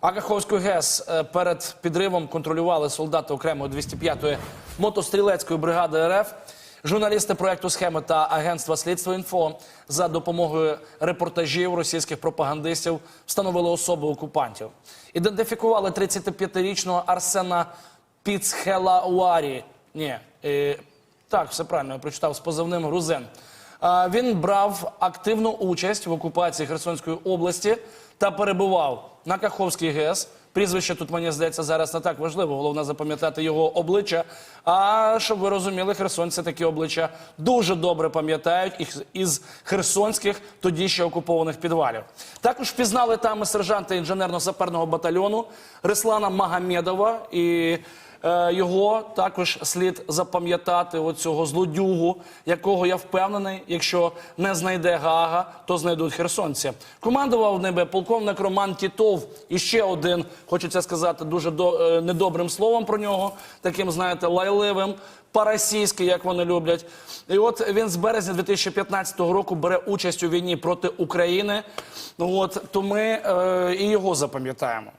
А ГЕС е, перед підривом контролювали солдати окремої 205-ї мотострілецької бригади РФ. Журналісти проекту схеми та агентства слідство інфо за допомогою репортажів російських пропагандистів встановили особи окупантів. Ідентифікували 35-річного Арсена Піцхелауарі. Ні, е, так, все правильно, я прочитав з позивним Грузин. Він брав активну участь в окупації Херсонської області та перебував на Каховській ГЕС. Прізвище тут мені здається зараз не так важливо. Головне запам'ятати його обличчя. А щоб ви розуміли, херсонці такі обличчя дуже добре пам'ятають із херсонських тоді ще окупованих підвалів. Також впізнали там і сержанта інженерно-саперного батальйону Реслана Магомедова і. Е, Його також слід запам'ятати оцього злодюгу, якого я впевнений, якщо не знайде Гага, то знайдуть херсонці. Командував ними полковник Роман Тітов. І ще один, хочеться сказати, дуже до, е, недобрим словом про нього, таким, знаєте, лайливим. Парасійський, як вони люблять, і от він з березня 2015 року бере участь у війні проти України. Ну от то ми е, і його запам'ятаємо.